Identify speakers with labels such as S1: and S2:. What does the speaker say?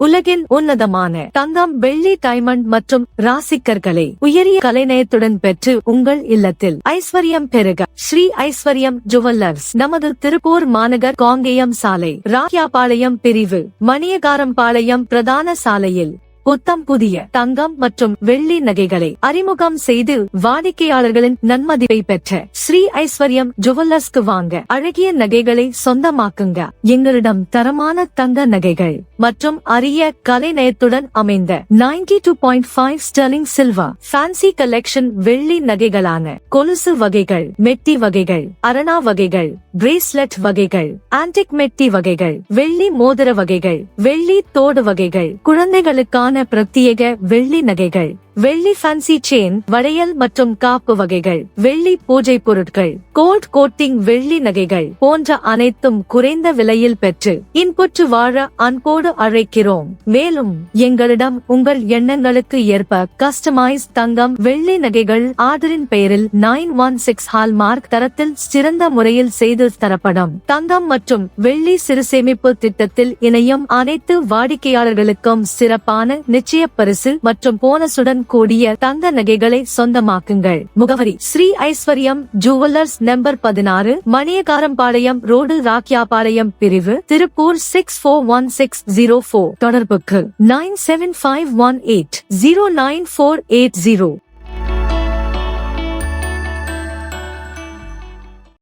S1: உலகின் உன்னதமான தங்கம் வெள்ளி டைமண்ட் மற்றும் ராசிக்கர்களை உயரிய கலைநயத்துடன் பெற்று உங்கள் இல்லத்தில் ஐஸ்வர்யம் பெருக ஸ்ரீ ஐஸ்வர்யம் ஜுவல்லர்ஸ் நமது திருப்பூர் மாநகர் காங்கேயம் சாலை ராக்கியாபாளையம் பிரிவு மணியகாரம்பாளையம் பிரதான சாலையில் புத்தம் புதிய தங்கம் மற்றும் வெள்ளி நகைகளை அறிமுகம் செய்து வாடிக்கையாளர்களின் நன்மதிப்பை பெற்ற ஸ்ரீ ஐஸ்வர்யம் ஜுவல்லர்ஸ்க்கு வாங்க. அழகிய நகைகளை சொந்தமாக்குங்க. எங்களிடம் தரமான தங்க நகைகள் மற்றும் அரிய கலைநயத்துடன் அமைந்த 92.5 two point five sterling silver fancy collection வெள்ளி நகைகளான கொலுசு வகைகள் மெட்டி வகைகள் அரணா வகைகள் பிரேஸ்லெட் வகைகள் ஆன்டிக் மெட்டி வகைகள் வெள்ளி மோதிர வகைகள் வெள்ளி தோடு வகைகள் குழந்தைகளுக்கான பிரத்யேக வெள்ளி நகைகள். வெள்ளி ஃபேன்சி செயின் வளையல் மற்றும் காப்பு வகைகள் வெள்ளி பூஜை பொருட்கள் கோல்ட் கோட்டிங் வெள்ளி நகைகள் போன்ற அனைத்தும் குறைந்த விலையில் பெற்று இன்புற்று வாழ அன்போடு அழைக்கிறோம். மேலும் எங்களிடம் உங்கள் எண்ணங்களுக்கு ஏற்ப கஸ்டமைஸ் தங்கம் வெள்ளி நகைகள் ஆர்டரின் பெயரில் nine one six hallmark தரத்தில் சிறந்த முறையில் செய்து தரப்படும். தங்கம் மற்றும் வெள்ளி சிறு சேமிப்பு திட்டத்தில் இணையும் அனைத்து வாடிக்கையாளர்களுக்கும் சிறப்பான நிச்சய பரிசு மற்றும் போனசுடன் கூடிய தங்க நகைகளை சொந்தமாக்குங்கள். முகவரி ஸ்ரீ ஐஸ்வர்யம் ஜுவல்லர்ஸ் நம்பர் பதினாறு மணியகாரம்பாளையம் ரோடு ராக்கியாபாளையம் பிரிவு Tiruppur six four one six zero four தொடர்புக்கு nine seven five one eight zero nine four eight zero.